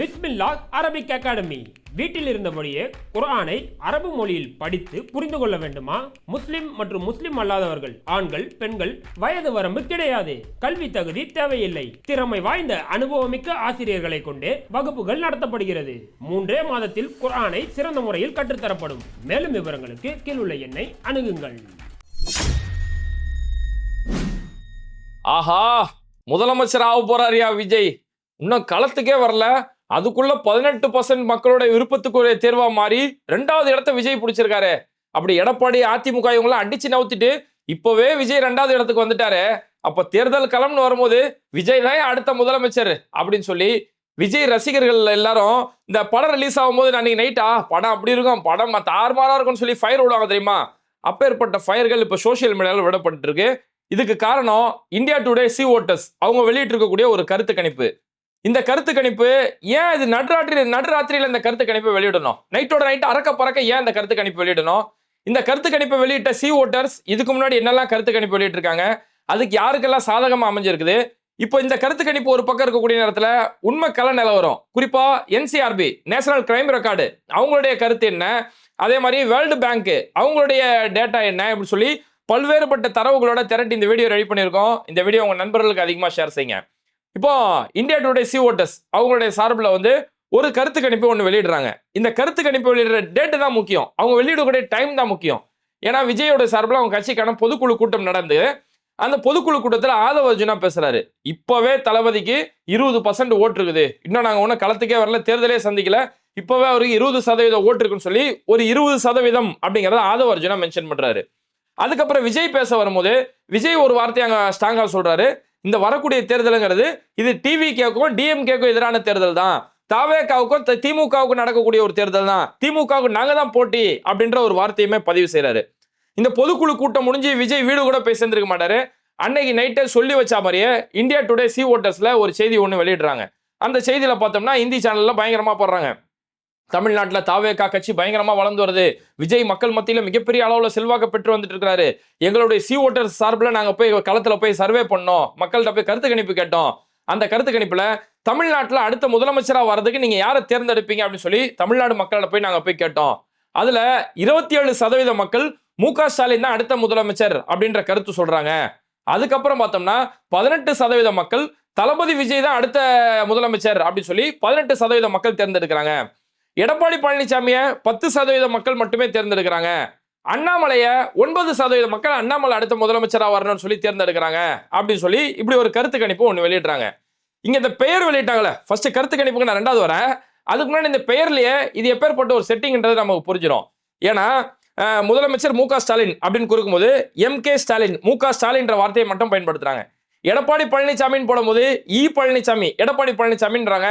பிஸ்மில்லா Arabic academy. வீட்டில் இருந்தபடியே குர்ஆனை அரபு மொழியில் படித்து புரிந்து கொள்ள வேண்டுமா? முஸ்லிம் மற்றும் முஸ்லிம் அல்லாதவர்கள் ஆண்கள் பெண்கள் வயது வரம்பு கிடையாது. கல்வி தகுதி தேவையில்லை. திறமை வாய்ந்த அனுபவமிக்க ஆசிரியர்களை கொண்டே வகுப்புகள் நடத்தப்படுகிறது. மூன்றே மாதத்தில் குரானை சிறந்த முறையில் கற்றுத்தரப்படும். மேலும் விவரங்களுக்கு கீழுள்ள எண்ணை அணுகுங்கள். ஆஹா! முதலமைச்சர் ஆக போறாரியா விஜய்? இன்னும் களத்துக்கே வரல. அதுக்குள்ள பதினெட்டு பர்சன்ட் மக்களோட விருப்பத்துக்குரிய தேர்வா மாறி ரெண்டாவது இடத்த விஜய் பிடிச்சிருக்காரு. அப்படி எடப்பாடி அதிமுக இவங்களாம் அடிச்சு நவுத்திட்டு இப்பவே விஜய் ரெண்டாவது இடத்துக்கு வந்துட்டாரு. அப்ப தேர்தல் களம்னு வரும்போது விஜய் தான் அடுத்த முதலமைச்சர் அப்படின்னு சொல்லி விஜய் ரசிகர்கள் எல்லாரும் இந்த படம் ரிலீஸ் ஆகும்போது நான் நைட்டா படம் அப்படி இருக்கும் படம் தாறுமாறா இருக்கும்னு சொல்லி ஃபயர் விடுவாங்க தெரியுமா? அப்பேற்பட்ட ஃபயர்கள் இப்போ சோஷியல் மீடியாவில் விடப்பட்டு இருக்கு இதுக்கு காரணம் இந்தியா டுடே சி ஓட்டர்ஸ் அவங்க வெளியிட்டிருக்கக்கூடிய ஒரு கருத்து கணிப்பு. இந்த கருத்து கணிப்பு ஏன் இது நடுராத்திரி நடுராத்திரியில் இந்த கருத்து கணிப்பை வெளியிடணும்? நைட்டோட நைட் அறக்க பறக்க ஏன் இந்த கருத்து கணிப்பு வெளியிடணும்? இந்த கருத்து கணிப்பை வெளியிட்ட சி ஓட்டர்ஸ் இதுக்கு முன்னாடி என்னெல்லாம் கருத்து கணிப்பு வெளியிட்டிருக்காங்க? அதுக்கு யாருக்கெல்லாம் சாதகமா அமைஞ்சிருக்குது? இப்போ இந்த கருத்து கணிப்பு ஒரு பக்கம் இருக்கக்கூடிய நேரத்தில் உண்மை கல நிலவரம் குறிப்பாக என்சிஆர்பி நேஷனல் கிரைம் ரெக்கார்டு அவங்களுடைய கருத்து என்ன? அதே மாதிரி வேர்ல்டு பேங்க்கு அவங்களுடைய டேட்டா என்ன அப்படின்னு சொல்லி பல்வேறுபட்ட தரவுகளோட திரட்டி இந்த வீடியோ ரெடி பண்ணியிருக்கோம். இந்த வீடியோ உங்கள் நண்பர்களுக்கு அதிகமாக ஷேர் செய்யுங்க. இப்போ இந்தியா டுடே சி ஓட்டர்ஸ் அவங்களுடைய சார்பில் வந்து ஒரு கருத்து கணிப்பு ஒன்று வெளியிடுறாங்க. இந்த கருத்து கணிப்பு வெளியிடுற டேட்டு தான் முக்கியம். அவங்க வெளியிடக்கூடிய டைம் தான் முக்கியம். ஏன்னா விஜயோட சார்பில் அவங்க கட்சிக்கான பொதுக்குழு கூட்டம் நடந்து அந்த பொதுக்குழு கூட்டத்தில் ஆதவ அர்ஜுனா பேசுறாரு. இப்போவே தளபதிக்கு இருபது பர்சன்ட் ஓட்டு இருக்குது. இன்னும் நாங்கள் ஒன்றும் களத்துக்கே வரல தேர்தலே சந்திக்கல. இப்போவே அவருக்கு இருபது சதவீதம் ஓட்டு இருக்குன்னு சொல்லி ஒரு இருபது சதவீதம் அப்படிங்கிறத ஆதவ அர்ஜுனா மென்ஷன் பண்ணுறாரு அதுக்கப்புறம் விஜய் பேச வரும்போது விஜய் ஒரு வார்த்தை அங்கே ஸ்ட்ராங்காக சொல்கிறாரு இந்த வரக்கூடிய தேர்தலுங்கிறது இது டிவி கேக்கும் டிஎம்கேக்கும் எதிரான தேர்தல் தான் தாவேக்காவுக்கும் த- திமுகவுக்கும் நடக்கக்கூடிய ஒரு தேர்தல் தான் திமுகவுக்கு நாங்கள் தான் போட்டி அப்படின்ற ஒரு வார்த்தையுமே பதிவு செய்கிறாரு இந்த பொதுக்குழு கூட்டம் முடிஞ்சு விஜய் வீடு கூட போய் சேர்ந்துருக்க மாட்டாரு. அன்னைக்கு நைட்டே சொல்லி வச்ச மாதிரியே இந்தியா டுடே சி ஓட்டர்ஸ்ல ஒரு செய்தி ஒன்று வெளியிடுறாங்க. அந்த செய்தியில் பார்த்தோம்னா ஹிந்தி சேனல்ல பயங்கரமா போடுறாங்க. தமிழ்நாட்டில் தாவேகா கட்சி பயங்கரமாக வளர்ந்து வருது. விஜய் மக்கள் மத்தியில் மிகப்பெரிய அளவில் செல்வாக்கு பெற்று வந்துட்டு இருக்கிறாரு எங்களுடைய சி ஓட்டர்ஸ் சார்பில் நாங்கள் போய் களத்தில் போய் சர்வே பண்ணோம். மக்கள்கிட்ட போய் கருத்து கணிப்பு கேட்டோம். அந்த கருத்து கணிப்பில் தமிழ்நாட்டில் அடுத்த முதலமைச்சராக வர்றதுக்கு நீங்கள் யாரை தேர்ந்தெடுப்பீங்க அப்படின்னு சொல்லி தமிழ்நாடு மக்கள்கிட்ட போய் நாங்கள் போய் கேட்டோம். அதில் இருபத்தி ஏழு சதவீத மக்கள் மு க ஸ்டாலின் தான் அடுத்த முதலமைச்சர் அப்படின்ற கருத்து சொல்கிறாங்க அதுக்கப்புறம் பார்த்தோம்னா பதினெட்டு சதவீத மக்கள் தளபதி விஜய் தான் அடுத்த முதலமைச்சர் அப்படின்னு சொல்லி பதினெட்டு சதவீத மக்கள் தேர்ந்தெடுக்கிறாங்க. எடப்பாடி பழனிசாமியை பத்து சதவீத மக்கள் மட்டுமே தேர்ந்தெடுக்கிறாங்க. அண்ணாமலையை ஒன்பது சதவீத மக்கள் அண்ணாமலை அடுத்த முதலமைச்சராக வரணும்னு சொல்லி தேர்ந்தெடுக்கிறாங்க அப்படின்னு சொல்லி இப்படி ஒரு கருத்து கணிப்பு ஒன்று வெளியிடுறாங்க. இங்கே இந்த பெயர் வெளியிட்டாங்களே ஃபர்ஸ்ட் கருத்து கணிப்புக்கு நான் ரெண்டாவது வரேன். அதுக்கு முன்னாடி இந்த பெயர்லேயே இது எப்பேற்பட்ட ஒரு செட்டிங்ன்றது நமக்கு புரிஞ்சிடும் ஏன்னா முதலமைச்சர் மு க ஸ்டாலின் அப்படின்னு கொடுக்கும்போது எம் கே ஸ்டாலின் மு க ஸ்டாலின்ற வார்த்தையை மட்டும் பயன்படுத்துறாங்க. எடப்பாடி பழனிசாமின்னு போடும்போது இ பழனிசாமி எடப்பாடி பழனிசாமின்றாங்க.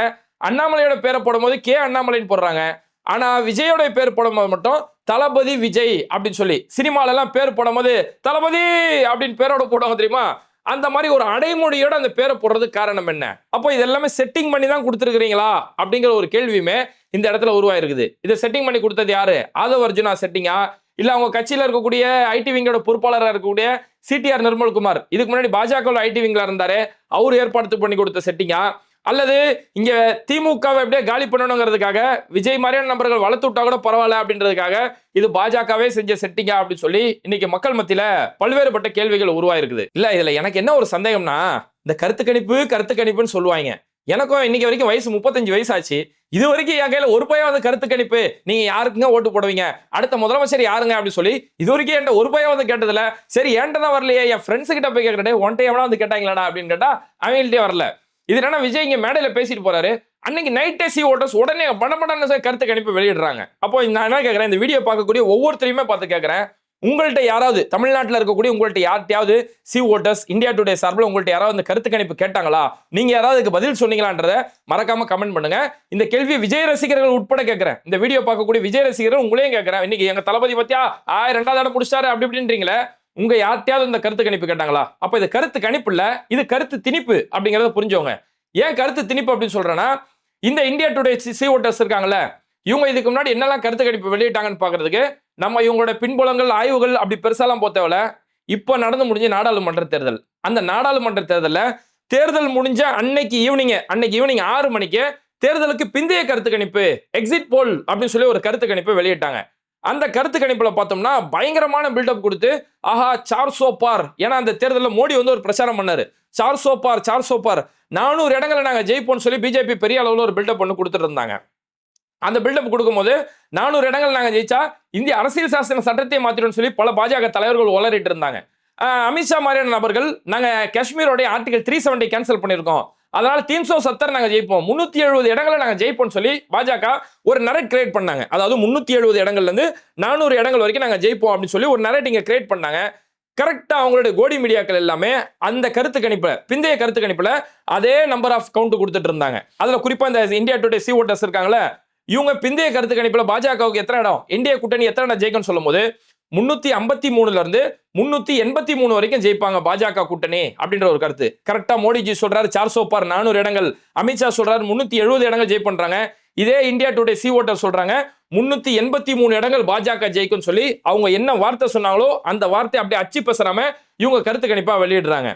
அண்ணாமலையோட பேரை போடும்போது கே அண்ணாமலைன்னு போடுறாங்க. ஆனா விஜயோட பேர் போடும்போது மட்டும் தளபதி விஜய் அப்படின்னு சொல்லி சினிமால எல்லாம் பேர் போடும்போது தளபதி அப்படின்னு பேரோட போடுவாங்க தெரியுமா? அந்த மாதிரி ஒரு அடைமொழியோட அந்த பேரை போடுறதுக்கு காரணம் என்ன? அப்போ இது எல்லாமே செட்டிங் பண்ணி தான் கொடுத்துருக்கீங்களா அப்படிங்கிற ஒரு கேள்வியுமே இந்த இடத்துல உருவாயிருக்குது. இதை செட்டிங் பண்ணி கொடுத்தது யாரு? ஆதவ அர்ஜுனா செட்டிங்கா இல்ல அவங்க கட்சியில இருக்கக்கூடிய ஐடி விங்கோட பொறுப்பாளராக இருக்கக்கூடிய சிடிஆர் நிர்மல்குமார். இதுக்கு முன்னாடி பாஜக ஐடி விங்ல இருந்தாரு. அவர் ஏற்பாடு பண்ணி கொடுத்த செட்டிங்கா அல்லது இங்கே திமுகவை எப்படியே காலி பண்ணணுங்கிறதுக்காக விஜய் மாதிரியான நபர்கள் வளர்த்து விட்டா கூட பரவாயில்ல அப்படின்றதுக்காக இது பாஜகவே செஞ்ச செட்டிங்கா அப்படின்னு சொல்லி இன்னைக்கு மக்கள் மத்தியில பல்வேறுபட்ட கேள்விகள் உருவாயிருக்குது. இல்ல இதுல எனக்கு என்ன ஒரு சந்தேகம்னா இந்த கருத்து கணிப்பு கருத்து கணிப்புன்னு சொல்லுவாங்க. எனக்கும் இன்னைக்கு வரைக்கும் வயசு முப்பத்தஞ்சு வயசு ஆச்சு இது வரைக்கும் என் கையில ஒரு பையன் வந்து கருத்து கணிப்பு. நீங்க யாருக்குங்க ஓட்டு போடுவீங்க? அடுத்த முதலமைச்சர் யாருங்க அப்படின்னு சொல்லி இது வரைக்கும் என்கிட்ட ஒரு பையன் வந்து கேட்டதுல சரி என்கிட்ட தான் வரலையே. என் ஃப்ரெண்ட்ஸ் கிட்ட போய் கேட்கறேன் ஒன் டைம் வந்து கேட்டாங்களாடா அப்படின்னு கேட்டா அவங்கள்ட்டே வரல. இது என்னன்னா விஜய் இங்க மேடையில பேசிட்டு போறாரு. அன்னைக்கு நைட்டே சி ஓட்டர்ஸ் உடனே பணப்படான கருத்து கணிப்பு வெளியிடுறாங்க. அப்போ நான் என்ன கேட்கறேன் இந்த வீடியோ பார்க்கக்கூடிய ஒவ்வொருத்தரையுமே பார்த்து கேட்கறேன் உங்கள்கிட்ட யாராவது தமிழ்நாட்டில் இருக்கக்கூடிய உங்கள்கிட்ட யார்கிட்டயாவது சி ஓட்டர்ஸ் இந்தியா டுடே சார்பில் உங்கள்கிட்ட யாராவது இந்த கருத்து கணிப்பு கேட்டாங்களா? நீங்க யாராவது பதில் சொன்னீங்களான்றத மறக்காம கமெண்ட் பண்ணுங்க. இந்த கேள்வி விஜய் ரசிகர்கள் உட்பட கேட்கறேன் இந்த வீடியோ பார்க்கக்கூடிய விஜய் ரசிகர்கள் உங்களையும் கேட்கறேன் இன்னைக்கு எங்க தளபதி பத்தியா ஆயிரம் ரெண்டாவது இடம் பிடிச்சாரு அப்படி இப்படின்றீங்களே. உங்க யார்கிட்டயாவது இந்த கருத்து கணிப்பு கேட்டாங்களா? அப்ப இது கருத்து கணிப்பு இல்ல இது கருத்து திணிப்பு அப்படிங்கறத புரிஞ்சவங்க. ஏன் கருத்து திணிப்பு அப்படின்னு சொல்றேன்னா இந்த இந்தியா டுடே சி ஓட்டர்ஸ் இருக்காங்கல்ல இவங்க இதுக்கு முன்னாடி என்னெல்லாம் கருத்து கணிப்பு வெளியிட்டாங்கன்னு பாக்குறதுக்கு நம்ம இவங்களோட பின்புலங்கள் ஆய்வுகள் அப்படி பெருசாலாம் போத்தவல இப்போ நடந்து முடிஞ்ச நாடாளுமன்ற தேர்தல். அந்த நாடாளுமன்ற தேர்தலில் தேர்தல் முடிஞ்ச அன்னைக்கு ஈவினிங் அன்னைக்கு ஈவினிங் ஆறு மணிக்கு தேர்தலுக்கு பிந்தைய கருத்து கணிப்பு எக்ஸிட் போல் அப்படின்னு சொல்லி ஒரு கருத்து கணிப்பை வெளியிட்டாங்க. அந்த கருத்து கணிப்பில் பார்த்தோம்னா பயங்கரமான பில்டப் கொடுத்து ஆஹா சார் சோப்பார் ஏன்னா அந்த தேர்தலில் மோடி வந்து ஒரு பிரச்சாரம் பண்ணார். சார் சோப்பார் சார் சோப்பார் நானூறு இடங்களை நாங்கள் ஜெயிப்போம்னு சொல்லி பிஜேபி பெரிய அளவில் ஒரு பில்டப் பண்ணி கொடுத்துட்டு இருந்தாங்க அந்த பில்டப் கொடுக்கும்போது நானூறு இடங்கள் நாங்கள் ஜெயிச்சா இந்திய அரசியல் சாசன சட்டத்தை மாத்திடும்னு சொல்லி பல பாஜக தலைவர்கள் உளறிட்டு இருந்தாங்க அமித்ஷா மாதிரியான நபர்கள் நாங்கள் காஷ்மீரோடைய ஆர்டிகல் த்ரீ செவன்டி கேன்சல் பண்ணியிருக்கோம். அதனால தீன்சோ சத்தர் நாங்கள் ஜெயிப்போம். முன்னூத்தி எழுபது இடங்களை நாங்கள் ஜெயிப்போம்னு சொல்லி பாஜக ஒரு நரேட் கிரியேட் பண்ணாங்க. அதாவது முன்னூத்தி எழுபது இடங்கள்ல இருந்து நானூறு இடங்கள் வரைக்கும் நாங்கள் ஜெயிப்போம் அப்படின்னு சொல்லி ஒரு நரேட் இங்கே கிரியேட் பண்ணாங்க. கரெக்டா அவங்களுடைய கோடி மீடியாக்கள் எல்லாமே அந்த கருத்து கணிப்புல பிந்தைய கருத்து கணிப்புல அதே நம்பர் ஆஃப் கவுண்ட் கொடுத்துட்டு இருந்தாங்க. அதுல குறிப்பா இந்த இந்தியா டுடே சி ஓட்டர்ஸ் இருக்காங்களே இவங்க பிந்தைய கருத்து கணிப்புல பாஜகவுக்கு எத்தனை இடம்? இந்திய கூட்டணி எத்தனை இடம் ஜெயிக்கும்னு சொல்லும்போது முன்னூத்தி ஐம்பத்தி மூணுல இருந்து முன்னூத்தி எண்பத்தி மூணு வரைக்கும் ஜெயிப்பாங்க பாஜக கூட்டணி அப்படின்ற ஒரு கருத்து. கரெக்டா மோடிஜி சொல்றாரு சார் சோப்பார் நானூறு இடங்கள். அமித்ஷா சொல்றாரு முன்னூத்தி எழுபது இடங்கள் ஜெய் பண்றாங்க இதே இந்தியா டுடே சி ஓட்டர் சொல்றாங்க முன்னூத்தி எண்பத்தி மூணு இடங்கள் பாஜக ஜெயிக்கும்னு சொல்லி அவங்க என்ன வார்த்தை சொன்னாங்களோ அந்த வார்த்தை அப்படியே அச்சு பேசுறாம இவங்க கருத்து கணிப்பா வெளியிடுறாங்க.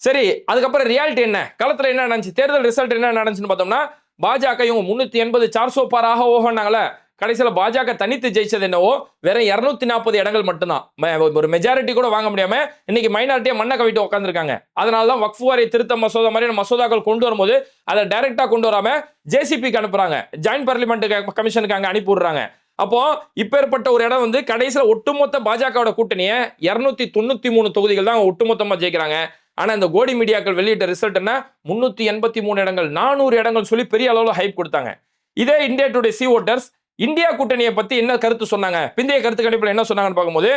சரி அதுக்கப்புறம் ரியாலிட்டி என்ன? களத்துல என்ன நடந்துச்சு? தேர்தல் ரிசல்ட் என்ன நடந்துச்சுன்னு பார்த்தோம்னா பாஜக இவங்க முன்னூத்தி எண்பது சார் சோப்பாராக ஓகோனாங்களே கடைசியில் பாஜக தனித்து ஜெயிச்சது என்னவோ வெறும் இரநூத்தி நாற்பது இடங்கள் மட்டும்தான். ம- ஒரு மெஜாரிட்டி கூட வாங்க முடியாம இன்னைக்கு மைனாரிட்டியை மண்ணை கவிட்டு உட்காந்துருக்காங்க அதனால தான் வக்ஃபு வாரிய திருத்த மசோதா மாதிரி மசோதாக்கள் கொண்டு வரும்போது அதை டைரக்டா கொண்டு வராம ஜேசிபிக்கு அனுப்புறாங்க. ஜாயின்ட் பார்லிமெண்ட் கமிஷனுக்கு அங்கே அனுப்பி விடுறாங்க அப்போ இப்பேற்பட்ட ஒரு இடம் வந்து கடைசியில் ஒட்டுமொத்த பாஜகவோட கூட்டணியை இரநூத்தி தொண்ணூத்தி மூணு தொகுதிகள் தான் ஒட்டுமொத்தமாக ஒட்டுமொத்தமா ஜெயிக்கிறாங்க. ஆனா இந்த கோடி மீடியாக்கள் வெளியிட்ட ரிசல்ட் என்ன? முன்னூத்தி எண்பத்தி மூணு இடங்கள் நானூறு இடங்கள் சொல்லி பெரிய அளவில் ஹைப் கொடுத்தாங்க. இதே India Today C voters India கூட்டணியை பத்தி என்ன கருத்து சொன்னாங்க? பிந்தைய கருத்து கணிப்பில் என்ன சொன்னாங்கன்னு பார்க்கும்போது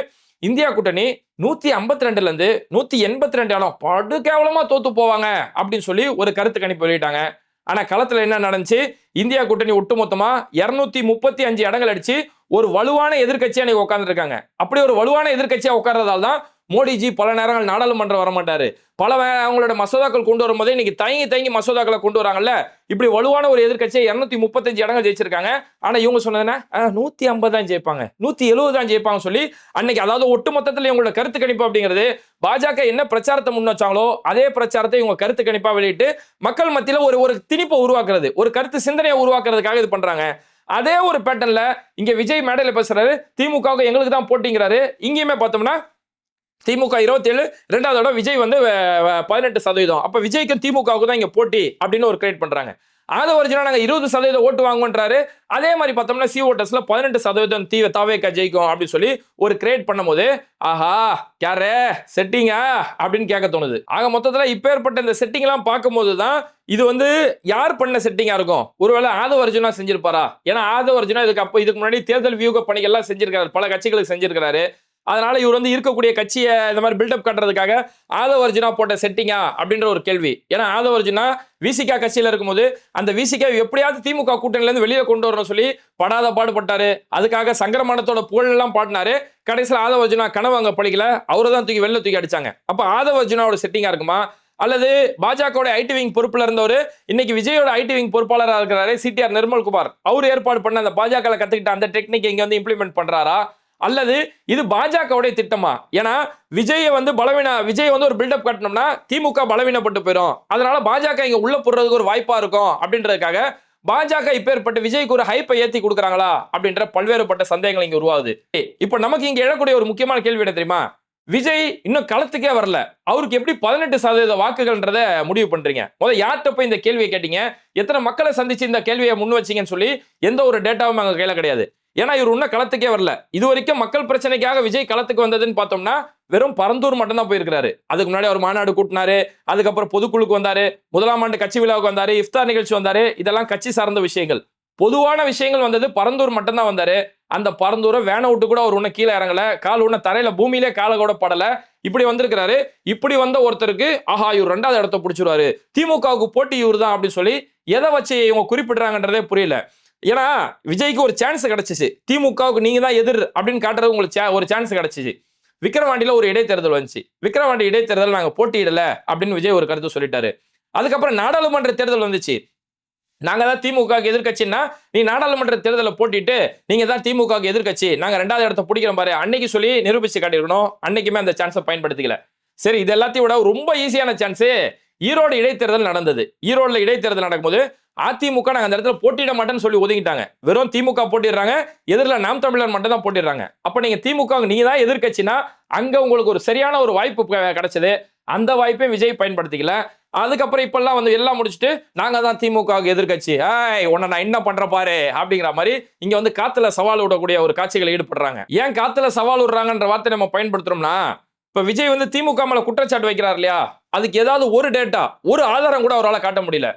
இந்தியா கூட்டணி நூத்தி ஐம்பத்தி ரெண்டுல இருந்து நூத்தி எண்பத்தி ரெண்டு இடம் படு கேவலமா தோத்து போவாங்க அப்படின்னு சொல்லி ஒரு கருத்து கணிப்பு வெளியிட்டாங்க. ஆனா களத்துல என்ன நடந்துச்சு? இந்தியா கூட்டணி ஒட்டுமொத்தமா இருநூத்தி முப்பத்தி அஞ்சு இடங்கள் அடிச்சு ஒரு வலுவான எதிர்க்கட்சியா நீங்க உட்காந்துருக்காங்க அப்படி ஒரு வலுவான எதிர்க்கட்சியா உட்கார்றதால தான் மோடிஜி பல நேரங்கள் நாடாளுமன்றம் வர மாட்டாரு பல அவங்களோட மசோதாக்கள் கொண்டு வரும்போதே இன்னைக்கு தயங்கி தயங்கி மசோதாக்களை கொண்டு வராங்கல்ல. இப்படி வலுவான ஒரு எதிர்க்கட்சியை இரநூத்தி முப்பத்தஞ்சு இடங்கள் ஜெயிச்சிருக்காங்க. ஆனா இவங்க சொன்னதுன்னா நூத்தி ஐம்பது தான் ஜெயிப்பாங்க. நூத்தி எழுபது தான் ஜெயிப்பாங்க சொல்லி அன்னைக்கு அதாவது ஒட்டுமொத்தத்தில் இவங்களோட கருத்து கணிப்பு அப்படிங்கிறது பாஜக என்ன பிரச்சாரத்தை முன் வச்சாங்களோ அதே பிரச்சாரத்தை இவங்க கருத்து கணிப்பா வெளியிட்டு மக்கள் மத்தியில ஒரு ஒரு திணிப்பை உருவாக்குறது ஒரு கருத்து சிந்தனையை உருவாக்குறதுக்காக இது பண்றாங்க. அதே ஒரு பேட்டர்ன்ல இங்க விஜய் மேடையில பேசுறாரு. திமுகவுக்கு எங்களுக்கு தான் போட்டிங்கிறாரு. இங்கேயுமே பார்த்தோம்னா திமுக இருபத்தேழு ரெண்டாவது இடம் விஜய் வந்து பதினெட்டு சதவீதம். அப்ப விஜய்க்கும் திமுகவுக்கு தான் இங்க போட்டி அப்படின்னு ஒரு கிரியேட் பண்றாங்க. ஆத ஒரிஜினா நாங்க இருபது சதவீதம் ஓட்டு வாங்குவோன்றாரு. அதே மாதிரி பார்த்தோம்னா சி ஓட்டர்ஸ்ல பதினெட்டு சதவீதம் தீவ தாவேக்கா ஜெயிக்கும் அப்படின்னு சொல்லி ஒரு கிரியேட் பண்ணும்போது ஆஹா யாரே செட்டிங்கா அப்படின்னு கேட்க தோணுது. ஆக மொத்தத்துல இப்பேற்பட்ட இந்த செட்டிங் எல்லாம் பார்க்கும்போது தான் இது வந்து யார் பண்ண செட்டிங்கா இருக்கும்? ஒருவேளை ஆதவ அர்ஜுனா செஞ்சிருப்பாரா? ஏன்னா ஆதவ அர்ஜுனா இதுக்கு அப்போ இதுக்கு முன்னாடி தேர்தல் வியூக பணிகள்லாம் செஞ்சிருக்காரு. பல கட்சிகளுக்கு செஞ்சிருக்காரு அதனால இவர் வந்து இருக்கக்கூடிய கட்சியை இந்த மாதிரி பில்டப் காட்டுறதுக்காக ஆதவ அர்ஜுனா போட்ட செட்டிங்கா அப்படின்ற ஒரு கேள்வி. ஏன்னா ஆதவ அர்ஜுனா விசிகா கட்சியில இருக்கும்போது அந்த விசிகா எப்படியாவது திமுக கூட்டணில இருந்து வெளியே கொண்டு வரணும் சொல்லி படாத பாடுபட்டாரு. அதுக்காக சங்கரமானத்தோட புகழெல்லாம் பாடினாரு. கடைசியில் ஆதவ அர்ஜுனா கனவு அங்க படிக்கல அவரை தான் தூக்கி வெளில தூக்கி அடிச்சாங்க. அப்ப ஆதவ அர்ஜுனாவோட செட்டிங்கா இருக்குமா? அல்லது பாஜகவோட ஐடி விங் பொறுப்புல இருந்தவர் இன்னைக்கு விஜயோட ஐடி விங் பொறுப்பாளராக இருக்கிறாரு சிடிஆர் நிர்மல்குமார். அவர் ஏற்பாடு பண்ண அந்த பாஜக கத்துக்கிட்ட அந்த டெக்னிக் இங்க வந்து இம்ப்ளிமெண்ட் பண்றாரா? அல்லது இது பாஜகவுடைய திட்டமா? ஏன்னா விஜயை வந்து பலவீன விஜய் வந்து ஒரு பில்டப் காட்டினோம்னா திமுக பலவீனப்பட்டு போயிடும் அதனால பாஜக இங்க உள்ள போடுறதுக்கு ஒரு வாய்ப்பா இருக்கும் அப்படின்றதுக்காக பாஜக இப்பேற்பட்ட விஜய்க்கு ஒரு ஹைப்பை ஏத்தி கொடுக்குறாங்களா அப்படின்ற பல்வேறுபட்ட சந்தேகங்கள் இங்க உருவாகுது. இப்போ நமக்கு இங்க எழக்கூடிய ஒரு முக்கியமான கேள்வி என்ன தெரியுமா? விஜய் இன்னும் களத்துக்கே வரல. அவருக்கு எப்படி பதினெட்டு சதவீத வாக்குகள்ன்றத முடிவு பண்றீங்க? முதல்ல யார்கிட்ட போய் இந்த கேள்வியை கேட்டீங்க? எத்தனை மக்களை சந்திச்சு இந்த கேள்வியை முன் வச்சிங்கன்னு சொல்லி எந்த ஒரு டேட்டாவும் அங்கே கையில கிடையாது. ஏன்னா இவர் இன்னும் களத்துக்கே வரல. இது வரைக்கும் மக்கள் பிரச்சனைக்காக விஜய் களத்துக்கு வந்ததுன்னு பார்த்தோம்னா வெறும் பரந்தூர் மட்டும் தான் போயிருக்காரு அதுக்கு முன்னாடி அவர் மாநாடு கூட்டினாரு அதுக்கப்புறம் பொதுக்குழுக்கு வந்தாரு முதலாம் ஆண்டு கட்சி விழாவுக்கு வந்தாரு இஃப்தார் நிகழ்ச்சி வந்தாரு இதெல்லாம் கட்சி சார்ந்த விஷயங்கள். பொதுவான விஷயங்கள் வந்தது பரந்தூர் மட்டும்தான் வந்தாரு. அந்த பரந்தூரை வேனை விட்டு கூட அவர் ஒன்றும் கீழே இறங்கல. கால் ஒன்றும் தரையில பூமியிலே காலை கூட படல. இப்படி வந்திருக்கிறாரு. இப்படி வந்த ஒருத்தருக்கு ஆஹா இவர் ரெண்டாவது இடத்த பிடிச்சிருவாரு. திமுகவுக்கு போட்டி இவர் தான் அப்படின்னு சொல்லி எதை வச்சு இவங்க குறிப்பிடுறாங்கன்றதே புரியல. ஏன்னா விஜய்க்கு ஒரு சான்ஸ் கிடைச்சிச்சு. திமுகவுக்கு நீங்க தான் எதிர் அப்படின்னு காட்டுறது உங்களுக்கு ஒரு சான்ஸ் கிடைச்சிச்சு. விக்ரவாண்டியில் ஒரு இடைத்தேர்தல் வந்துச்சு. விக்ரவாண்டி இடைத்தேர்தல் நாங்க போட்டியிடல அப்படின்னு விஜய் ஒரு கருத்து சொல்லிட்டாரு. அதுக்கப்புறம் நாடாளுமன்ற தேர்தல் வந்துச்சு. நாங்க தான் திமுகவுக்கு எதிர்கட்சின்னா நீ நாடாளுமன்ற தேர்தலில் போட்டிட்டு நீங்க தான் திமுகவுக்கு எதிர்க்கட்சி. நாங்க ரெண்டாவது இடத்த பிடிக்கிறோம் பாரு. அன்னைக்கு சொல்லி நிரூபிச்சு காட்டியிருக்கணும். அன்னைக்குமே அந்த சான்ஸை பயன்படுத்திக்கல. சரி இது எல்லாத்தையும் விட ரொம்ப ஈஸியான சான்ஸு ஈரோடு இடைத்தேர்தல் நடந்தது. ஈரோடுல இடைத்தேர்தல் நடக்கும்போது அதிமுக நாங்கள் அந்த இடத்துல போட்டியிட மாட்டேன்னு சொல்லி ஒதுங்கிட்டாங்க. வெறும் திமுக போட்டிடுறாங்க எதிரில் நாம் தமிழர் மட்டும் தான் போட்டிடுறாங்க. அப்போ நீங்கள் திமுக நீங்கள் தான் எதிர்கட்சினா அங்கே உங்களுக்கு ஒரு சரியான ஒரு வாய்ப்பு கிடைச்சது. அந்த வாய்ப்பையும் விஜய் பயன்படுத்திக்கல. அதுக்கப்புறம் இப்பெல்லாம் வந்து எல்லாம் முடிச்சுட்டு நாங்கள் தான் திமுக எதிர்க்கட்சி. ஏய் உன்னை நான் என்ன பண்ற பாரு அப்படிங்கிற மாதிரி இங்கே வந்து காற்றுல சவால் விடக்கூடிய ஒரு காட்சிகளை ஈடுபடுறாங்க. ஏன் காற்றுல சவால் விடுறாங்கன்ற வார்த்தை நம்ம பயன்படுத்துகிறோம்னா இப்போ விஜய் வந்து திமுக மேல குற்றச்சாட்டு வைக்கிறார் இல்லையா? அதுக்கு ஏதாவது ஒரு டேட்டா ஒரு ஆதாரம் கூட அவரால் காட்ட முடியல.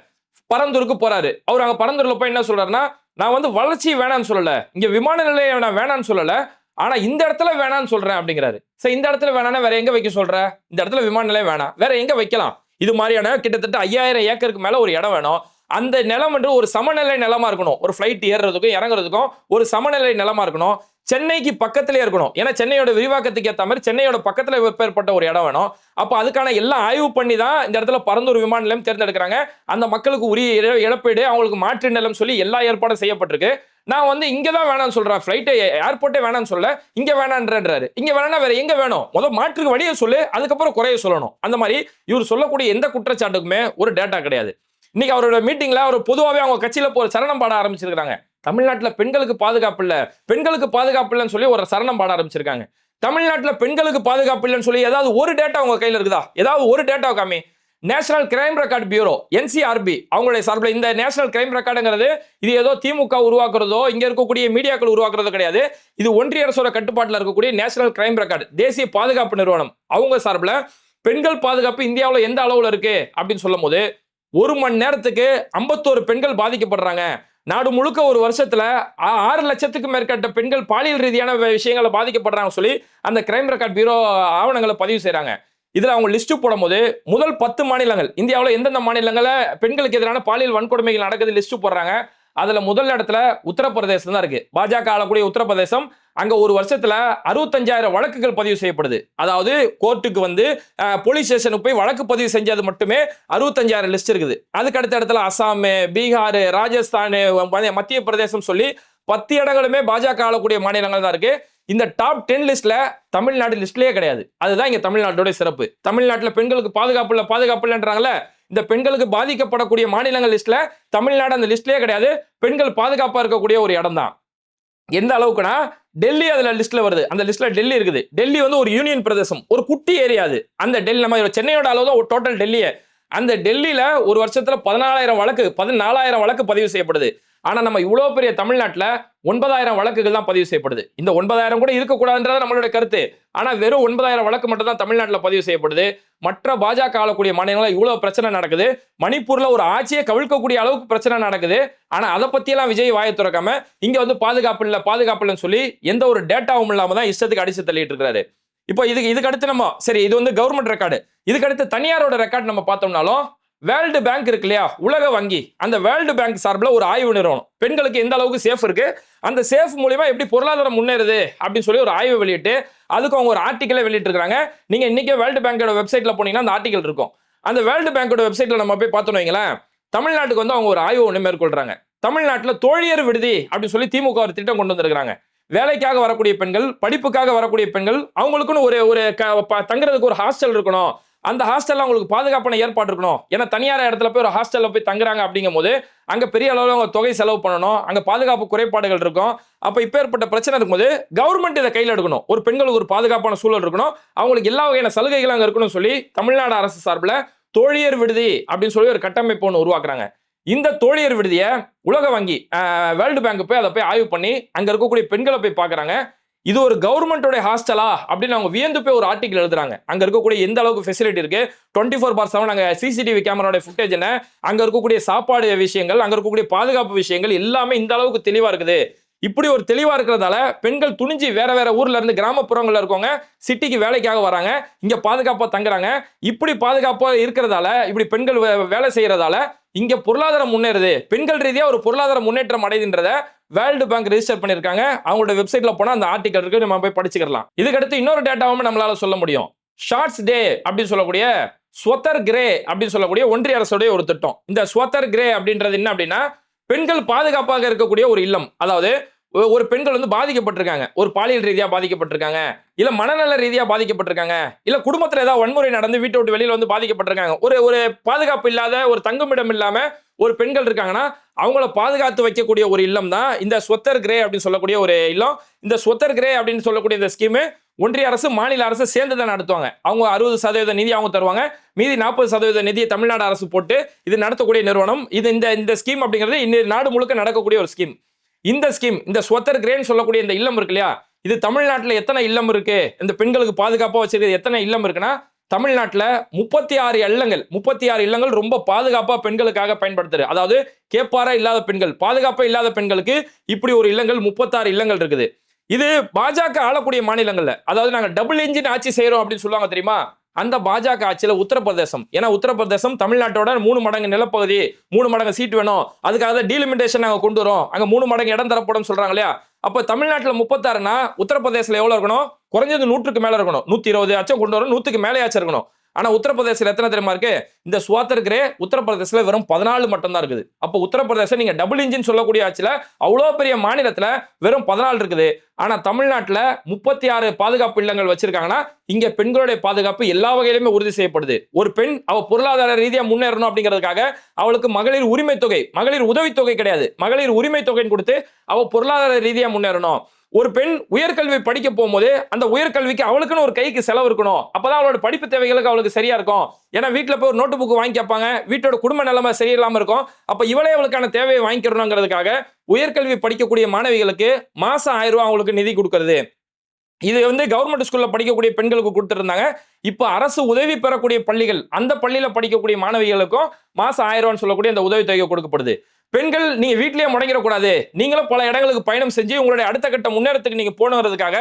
பரந்தூருக்கு போறாரு. அவர் அங்கே பரந்தூரில் போய் என்ன சொல்றாருன்னா நான் வந்து வளர்ச்சி வேணாம்னு சொல்லலை. இங்கே விமான நிலையம் நான் வேணாம்னு சொல்லலை. ஆனால் இந்த இடத்துல வேணாம்னு சொல்கிறேன் அப்படிங்கிறாரு. சரி இந்த இடத்துல வேணாம்னா வேற எங்கே வைக்க சொல்கிற இந்த இடத்துல விமான நிலையம் வேணாம். வேற எங்கே வைக்கலாம்? இது மாதிரியான கிட்டத்தட்ட ஐயாயிரம் ஏக்கருக்கு மேலே ஒரு இடம் வேணும். அந்த நிலம் என்று ஒரு சமநிலை நிலமா இருக்கணும். ஒரு ஃப்ளைட் ஏறுறதுக்கும் இறங்குறதுக்கும் ஒரு சமநிலை நிலமா இருக்கணும். சென்னைக்கு பக்கத்திலே இருக்கணும். ஏன்னா சென்னையோட விரிவாக்கத்துக்கு ஏற்ற மாதிரி சென்னையோட பக்கத்தில் ஏற்பட்ட ஒரு இடம் வேணும். அப்போ அதுக்கான எல்லாம் ஆய்வு பண்ணி தான் இந்த இடத்துல பரந்தூர் விமான நிலையம் தேர்ந்தெடுக்கிறாங்க. அந்த மக்களுக்கு உரிய இழப்பீடு அவங்களுக்கு மாற்று நிலம் சொல்லி எல்லா ஏற்பாடும் செய்யப்பட்டிருக்கு. நான் வந்து இங்கே தான் வேணாம்னு சொல்கிறேன் ஃப்ளைட்டு ஏர்போர்ட்டே வேணாம்னு சொல்ல. இங்கே வேணான்றன்றாரு. இங்கே வேணாம் வேற எங்கே வேணும்? முதல் மாற்றுக்கு வழியை சொல்லு அதுக்கப்புறம் குறைய சொல்லணும். அந்த மாதிரி இவர் சொல்லக்கூடிய எந்த குற்றச்சாட்டுக்குமே ஒரு டேட்டா கிடையாது. இன்னைக்கு அவரோட மீட்டிங்கில் அவர் பொதுவாகவே அவங்க கட்சியில் போகிற சரணம் பாட ஆரம்பிச்சிருக்கிறாங்க. தமிழ்நாட்டில் பெண்களுக்கு பாதுகாப்பு இல்லை. பெண்களுக்கு பாதுகாப்பு இல்லைன்னு சொல்லி ஒரு சரணம் பாட ஆரம்பிச்சிருக்காங்க. தமிழ்நாட்டில் பெண்களுக்கு பாதுகாப்பு இல்லைன்னு சொல்லி ஏதாவது ஒரு டேட்டா உங்க கையில் இருக்குதா? ஏதாவது ஒரு டேட்டா காமி. National crime record bureau NCRB அவங்களுடைய சார்பில் இந்த நேஷனல் கிரைம் ரெக்கார்டுங்கிறது இது ஏதோ திமுக உருவாக்குறதோ இங்கே இருக்கக்கூடிய மீடியாக்கள் உருவாக்குறதோ கிடையாது. இது ஒன்றிய அரசோட கட்டுப்பாட்டில் இருக்கக்கூடிய நேஷனல் கிரைம் ரெக்கார்டு தேசிய பாதுகாப்பு நிறுவனம். அவங்க சார்பில் பெண்கள் பாதுகாப்பு இந்தியாவில் எந்த அளவில் இருக்கு? அப்படின்னு சொல்லும் போது ஒரு மணி நேரத்துக்கு ஐம்பத்தோரு பெண்கள் பாதிக்கப்படுறாங்க. நாடு முழுக்க ஒரு வருஷத்தில் ஆ- ஆறு லட்சத்துக்கு மேற்பட்ட பெண்கள் பாலியல் ரீதியான விஷயங்களை பாதிக்கப்படுறாங்க சொல்லி அந்த கிரைம் ரெக்கார்ட் பியூரோ ஆவணங்களை பதிவு செய்கிறாங்க இதில் அவங்க லிஸ்ட்டு போடும்போது முதல் பத்து மாநிலங்கள் இந்தியாவில் எந்தெந்த மாநிலங்களை பெண்களுக்கு எதிரான பாலியல் வன்கொடுமைகள் நடக்குது லிஸ்ட்டு போடுறாங்க. அதில் முதல் இடத்துல உத்தரப்பிரதேசம் தான் இருக்குது பாஜக ஆளக்கூடிய உத்தரப்பிரதேசம் அங்க ஒரு வருஷத்துல அறுபத்தஞ்சாயிரம் வழக்குகள் பதிவு செய்யப்படுது. அதாவது கோர்ட்டுக்கு வந்து போலீஸ் ஸ்டேஷனுக்கு போய் வழக்கு பதிவு செஞ்சது மட்டுமே அறுபத்தஞ்சாயிரம் லிஸ்ட் இருக்குது. அதுக்கு அடுத்த இடத்துல அசாம் பீகார் ராஜஸ்தான் மத்திய பிரதேசம் சொல்லி பத்து இடங்களுமே பாஜக ஆளக்கூடிய மாநிலங்கள் தான் இருக்கு. இந்த டாப் டென் லிஸ்ட்ல தமிழ்நாடு லிஸ்ட்லயே கிடையாது. அதுதான் இங்க தமிழ்நாட்டோட சிறப்பு. தமிழ்நாட்டுல பெண்களுக்கு பாதுகாப்பு இல்ல பாதுகாப்பு இல்லைன்றாங்கல்ல இந்த பெண்களுக்கு பாதிக்கப்படக்கூடிய மாநிலங்கள் லிஸ்ட்ல தமிழ்நாடு அந்த லிஸ்ட்லயே கிடையாது. பெண்கள் பாதுகாப்பா இருக்கக்கூடிய ஒரு இடம் தான். எந்த அளவுக்குனா டெல்லி அதுல லிஸ்ட்ல வருது. அந்த லிஸ்ட்ல டெல்லி இருக்குது. டெல்லி வந்து ஒரு யூனியன் பிரதேசம். ஒரு குட்டி ஏரியா அது. அந்த டெல்லி நம்ம சென்னையோட அளவு தான் டோட்டல் டெல்லியை. அந்த டெல்லியில ஒரு வருஷத்துல பதினாலாயிரம் வழக்கு பதினாலாயிரம் வழக்கு பதிவு செய்யப்படுது. ஆனால் நம்ம இவ்வளோ பெரிய தமிழ்நாட்டில் ஒன்பதாயிரம் வழக்குகள் தான் பதிவு செய்யப்படுது. இந்த ஒன்பதாயிரம் கூட இருக்கக்கூடாதுன்றது நம்மளோட கருத்து. ஆனால் வெறும் ஒன்பதாயிரம் வழக்கு மட்டும் தான் தமிழ்நாட்டில் பதிவு செய்யப்படுது. மற்ற பாஜக ஆளக்கூடிய மாநிலங்களில் இவ்வளோ பிரச்சனை நடக்குது. மணிப்பூரில் ஒரு ஆட்சியை கவிழ்க்கக்கூடிய அளவுக்கு பிரச்சனை நடக்குது. ஆனால் அதை பற்றியெல்லாம் விஜய் வாயை திறக்காம இங்கே வந்து பாதுகாப்பு இல்லை பாதுகாப்பு இல்லைன்னு சொல்லி எந்த ஒரு டேட்டாவும் இல்லாமல் தான் இஷ்டத்துக்கு அடிச்சு தள்ளிட்டு இருக்காரு இப்போ இதுக்கு இதுக்கு அடுத்து நம்ம சரி இது வந்து கவர்மெண்ட் ரெக்கார்டு இதுக்கு அடுத்து தனியாரோட ரெக்கார்டு நம்ம பார்த்தோம்னாலும் வேர்ல்டு பேங்க் இருக்கு இல்லையா? உலக வங்கி. அந்த வேர்ல்டு பேங்க் சார்பில் ஒரு ஆய்வு நிறுவனம். பெண்களுக்கு எந்த அளவுக்கு சேஃப் இருக்கு? அந்த சேஃப் மூலியமா எப்படி பொருளாதாரம் முன்னேறுது? அப்படின்னு சொல்லி ஒரு ஆய்வு வெளியிட்டு அதுக்கு அவங்க ஒரு ஆர்டிக்கலை வெளியிட்டிருக்காங்க நீங்க இன்னைக்கே வேர்ல்டு பேங்கோட வெப்சைட்ல போனீங்கன்னா அந்த ஆர்டிக்கல் இருக்கும். அந்த வேர்ல்டு பேங்கோட வெப்சைட்ல நம்ம போய் பார்த்தோம் வைங்களேன் தமிழ்நாட்டுக்கு வந்து அவங்க ஒரு ஆய்வு ஒன்று மேற்கொள்றாங்க. தமிழ்நாட்டில் தோழியர் விடுதி அப்படின்னு சொல்லி திமுக ஒரு திட்டம் கொண்டு வந்திருக்கிறாங்க. வேலைக்காக வரக்கூடிய பெண்கள் படிப்புக்காக வரக்கூடிய பெண்கள் அவங்களுக்குன்னு ஒரு ஒரு க- ப- தங்குறதுக்கு ஒரு ஹாஸ்டல் இருக்கணும். அந்த ஹாஸ்டல்ல அவங்களுக்கு பாதுகாப்பான ஏற்பாடு இருக்கணும். ஏன்னா தனியார் இடத்துல போய் ஒரு ஹாஸ்டல்ல போய் தங்குறாங்க அப்படிங்கும் போது அங்க பெரிய அளவில் அவங்க தொகை செலவு பண்ணணும். அங்க பாதுகாப்பு குறைபாடுகள் இருக்கும். அப்ப ஏற்பட்ட பிரச்சனை இருக்கும்போது கவர்மெண்ட் இதை கையில் எடுக்கணும். ஒரு பெண்களுக்கு ஒரு பாதுகாப்பான சூழல் இருக்கணும். அவங்களுக்கு எல்லா வகையான சலுகைகளும் அங்க இருக்கணும்னு சொல்லி தமிழ்நாடு அரசு சார்பில் தோழியர் விடுதி அப்படின்னு சொல்லி ஒரு கட்டமைப்பு ஒன்று உருவாக்குறாங்க. இந்த தோழியர் விடுதியை உலக வங்கி வேர்ல்டு பேங்க் போய் அதை போய் ஆய்வு பண்ணி அங்க இருக்கக்கூடிய பெண்களை போய் பார்க்குறாங்க. இது ஒரு கவர்மெண்டோட ஹாஸ்டலா? அப்படின்னு அவங்க வியந்து போய் ஒரு ஆர்டிகல் எழுதுறாங்க. அங்க இருக்கக்கூடிய எந்த அளவுக்கு ஃபெசிலிட்டி இருக்கு? டுவெண்ட்டி ஃபோர் பார் செவன் அங்கே சிசிடிவி கேமராட ஃபுட்டேஜ் என்ன? அங்க இருக்கக்கூடிய சாப்பாடு விஷயங்கள் அங்க இருக்கக்கூடிய பாதுகாப்பு விஷயங்கள் எல்லாமே இந்த அளவுக்கு தெளிவா இருக்குது. இப்படி ஒரு தெளிவா இருக்கிறதால பெண்கள் துணிஞ்சு வேற வேற ஊர்ல இருந்து கிராமப்புறங்கள்ல இருக்கவங்க சிட்டிக்கு வேலைக்காக வராங்க இங்க பாதுகாப்பா தங்குறாங்க. இப்படி பாதுகாப்பா இருக்கிறதால இப்படி பெண்கள் வே- வேலை செய்யறதால இங்க பொருளாதாரம் முன்னேறுது. பெண்கள் ரீதியா ஒரு பொருளாதார முன்னேற்றம் அடையுதுன்றத வேர்ல்டு பேங்க் ரெஜிஸ்டர் பண்ணிருக்காங்க. அவங்களோட வெப்சைட்ல போனா அந்த ஆர்டிகல் இருக்கு. நம்ம போய் படிச்சுக்கலாம் இதுக்கடுத்து இன்னொரு டேட்டாவும் நம்மளால சொல்ல முடியும். ஷார்ட்ஸ் டே அப்படின்னு சொல்லக்கூடிய ஸ்வத்தர் கிரே அப்படின்னு சொல்லக்கூடிய ஒன்றிய அரசுடைய ஒரு திட்டம். இந்த ஸ்வத்தர் கிரே அப்படின்றது என்ன அப்படின்னா பெண்கள் பாதுகாப்பாக இருக்கக்கூடிய ஒரு இல்லம். அதாவது ஒரு பெண்கள் வந்து பாதிக்கப்பட்டிருக்காங்க. ஒரு பாலியல் ரீதியாக பாதிக்கப்பட்டிருக்காங்க. இல்ல மனநல ரீதியாக பாதிக்கப்பட்டிருக்காங்க. இல்ல குடும்பத்தில் ஏதாவது வன்முறை நடந்து வீட்டை விட்டு வெளியில் வந்து பாதிக்கப்பட்டிருக்காங்க. ஒரு ஒரு பாதுகாப்பு இல்லாத ஒரு தங்குமிடம் இல்லாம ஒரு பெண்கள் இருக்காங்கன்னா அவங்கள பாதுகாத்து வைக்கக்கூடிய ஒரு இல்லம் தான் இந்த ஸ்வத்தர் கிரே அப்படின்னு சொல்லக்கூடிய ஒரு இல்லம். இந்த ஸ்வத்தர் கிரே அப்படின்னு சொல்லக்கூடிய இந்த ஸ்கீமு ஒன்றிய அரசு மாநில அரசு சேர்ந்து தான் நடத்துவாங்க. அவங்க அறுபது சதவீத நிதி அவங்க தருவாங்க. மீதி நாற்பது சதவீத நிதியை தமிழ்நாடு அரசு போட்டு இது நடத்தக்கூடிய நிறுவனம். இது இந்த இந்த ஸ்கீம் அப்படிங்கிறது இந்த நாடு முழுக்க நடக்கக்கூடிய ஒரு ஸ்கீம். இந்த ஸ்கீம் இந்த ஸ்வத்தர் கிரேன்னு சொல்லக்கூடிய இந்த இல்லம் இருக்கு இல்லையா? இது தமிழ்நாட்டில் எத்தனை இல்லம் இருக்கு? இந்த பெண்களுக்கு பாதுகாப்பாக வச்சிருக்கிறது எத்தனை இல்லம் இருக்குன்னா தமிழ்நாட்டில் முப்பத்தி ஆறு இல்லங்கள் முப்பத்தி ஆறு இல்லங்கள் ரொம்ப பாதுகாப்பாக பெண்களுக்காக பயன்படுத்துது. அதாவது கேப்பாரா இல்லாத பெண்கள் பாதுகாப்பாக இல்லாத பெண்களுக்கு இப்படி ஒரு இல்லங்கள் முப்பத்தாறு இல்லங்கள் இருக்குது. இது பாஜக ஆளக்கூடிய மாநிலங்கள்ல அதாவது நாங்கள் டபுள் இன்ஜின் ஆட்சி செய்கிறோம் அப்படின்னு சொல்லுவாங்க தெரியுமா? அந்த பாஜக ஆட்சியில் உத்தரப்பிரதேசம். ஏன்னா உத்தரப்பிரதேசம் தமிழ்நாட்டோட மூணு மடங்கு நிலப்பகுதி மூணு மடங்கு சீட் வேணும். அதுக்காக தான் டீலிமிட்டேஷன் நாங்கள் கொண்டு வரோம். அங்கே மூணு மடங்கு இடம் தரப்படும் சொல்கிறாங்க இல்லையா? அப்போ தமிழ்நாட்டில் முப்பத்தாறுனா உத்தரப்பிரதேசல எவ்வளோ இருக்கணும்? குறைஞ்சது நூற்றுக்கு மேலே இருக்கணும். நூற்றி இருபது ஆச்சும் கொண்டு வரும் மேலே மேலேயாச்சும் இருக்கணும். ஆனா உத்தரப்பிரதேசல எத்தனை தெரியுமா இருக்கு? இந்த சுவாத்தர் கிரே வெறும் பதினாலு மட்டும் தான் இருக்குது. அப்போ உத்தரப்பிரதேசம் நீங்க டபுள் இன்ஜின் சொல்லக்கூடிய ஆட்சியில அவ்வளோ பெரிய மாநிலத்துல வெறும் பதினாலு இருக்குது. ஆனா தமிழ்நாட்டுல முப்பத்தி ஆறு பாதுகாப்பு இல்லங்கள் வச்சிருக்காங்கன்னா இங்க பெண்களுடைய பாதுகாப்பு எல்லா வகையிலுமே உறுதி செய்யப்படுது. ஒரு பெண் அவ பொருளாதார ரீதியா முன்னேறணும் அப்படிங்கிறதுக்காக அவளுக்கு மகளிர் உரிமை தொகை மகளிர் உதவித்தொகை கிடையாது. மகளிர் உரிமை தொகைன்னு கொடுத்து அவ பொருளாதார ரீதியா முன்னேறணும். ஒரு பெண் உயர்கல்வி படிக்க போகும்போது அந்த உயர்கல்விக்கு அவளுக்குன்னு ஒரு கைக்கு செலவு இருக்கணும். அப்பதான் அவளோட படிப்பு தேவைகளுக்கு அவளுக்கு சரியா இருக்கும். ஏன்னா வீட்டில் போய் ஒரு நோட்டு புக் வாங்கி கேட்பாங்க. வீட்டோட குடும்ப நிலைமை சரியில்லாம இருக்கும். அப்ப இவளே அவளுக்கான தேவையை வாங்கிக்கிறணுங்கிறதுக்காக உயர்கல்வி படிக்கக்கூடிய மாணவிகளுக்கு மாசம் ஆயிரம் ரூபாய் அவங்களுக்கு நிதி கொடுக்கறது. இது வந்து கவர்மெண்ட் ஸ்கூல்ல படிக்கக்கூடிய பெண்களுக்கு கொடுத்துருந்தாங்க. இப்போ அரசு உதவி பெறக்கூடிய பள்ளிகள் அந்த பள்ளியில படிக்கக்கூடிய மாணவிகளுக்கும் மாசம் ஆயிரம் ரூபான்னு சொல்லக்கூடிய அந்த உதவித்தொகை கொடுக்கப்படுது. பெண்கள் நீங்க வீட்டிலேயே முடங்கிடக்கூடாது. நீங்களும் பல இடங்களுக்கு பயணம் செஞ்சு உங்களுடைய அடுத்த கட்ட முன்னேறத்துக்கு நீங்க போனதுக்காக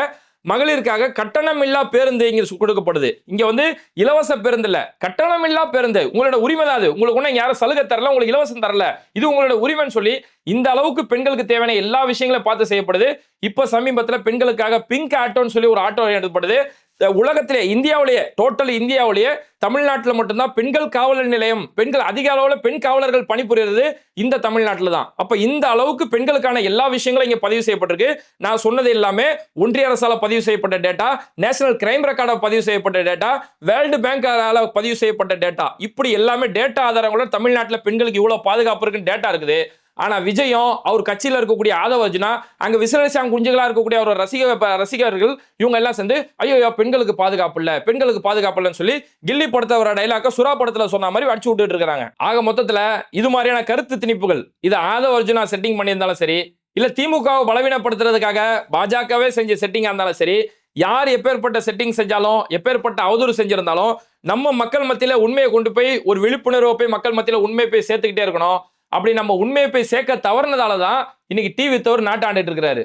மகளிருக்காக கட்டணம் இல்லா பேருந்து இங்க கொடுக்கப்படுது. இங்க வந்து இலவச பேருந்து இல்ல. கட்டணம் இல்லா பேருந்து. உங்களோட உரிமை தான் அது. உங்களுக்கு ஒன்றும் யாரும் சலுகை தரல உங்களுக்கு இலவசம் தரல. இது உங்களோட உரிமைன்னு சொல்லி இந்த அளவுக்கு பெண்களுக்கு தேவையான எல்லா விஷயங்களும் பார்த்து செய்யப்படுது. இப்ப சமீபத்துல பெண்களுக்காக பிங்க் ஆட்டோன்னு சொல்லி ஒரு ஆட்டோ எடுக்கப்படுது உலகத்திலே இந்தியாவிலேயே டோட்டல் இந்தியாவிலேயே தமிழ்நாட்டில் மட்டும்தான் பெண்கள் காவலர் நிலையம் பெண்கள் அதிக அளவில் பெண் காவலர்கள் பணிபுரிகிறது இந்த தமிழ்நாட்டில் தான். அப்போ இந்த அளவுக்கு பெண்களுக்கான எல்லா விஷயங்களும் இங்கே பதிவு செய்யப்பட்டிருக்கு. நான் சொன்னது எல்லாமே ஒன்றிய அரசால் பதிவு செய்யப்பட்ட டேட்டா நேஷனல் கிரைம் ரெக்கார்டாக பதிவு செய்யப்பட்ட டேட்டா வேர்ல்டு பேங்கால பதிவு செய்யப்பட்ட டேட்டா இப்படி எல்லாமே டேட்டா ஆதாரங்களோட தமிழ்நாட்டில் பெண்களுக்கு இவ்வளோ பாதுகாப்பு இருக்குன்னு டேட்டா இருக்குது. ஆனால் விஜயம் அவர் கட்சியில் இருக்கக்கூடிய ஆதவ அர்ஜுனா அங்க குஞ்சுகளாக இருக்கக்கூடிய அவர் ரசிக ரசிகர்கள் இவங்க எல்லாம் சேர்ந்து ஐயோ பெண்களுக்கு பாதுகாப்பு இல்லை பெண்களுக்கு பாதுகாப்பு இல்லைன்னு சொல்லி கில்லி படத்தை வர சுறா படத்தில் சொன்ன மாதிரி அடிச்சு விட்டுட்டு இருக்கிறாங்க. ஆக மொத்தத்தில் இது மாதிரியான கருத்து திணிப்புகள் இது ஆதவ அர்ஜுனா செட்டிங் பண்ணியிருந்தாலும் சரி இல்லை திமுகவை பலவீனப்படுத்துறதுக்காக பாஜகவே செஞ்ச செட்டிங்காக இருந்தாலும் சரி யார் எப்பேற்பட்ட செட்டிங் செஞ்சாலும் எப்பேற்பட்ட அவதூறு செஞ்சிருந்தாலும் நம்ம மக்கள் மத்தியில் உண்மையை கொண்டு போய் ஒரு விழிப்புணர்வை போய் மக்கள் மத்தியில் உண்மையை போய் சேர்த்துக்கிட்டே இருக்கணும். அப்படி நம்ம உண்மையை போய் சேர்க்க தவறுனதால தான் இன்னைக்கு டிவி தவறு நாட்டாண்டுட்டு இருக்கிறாரு.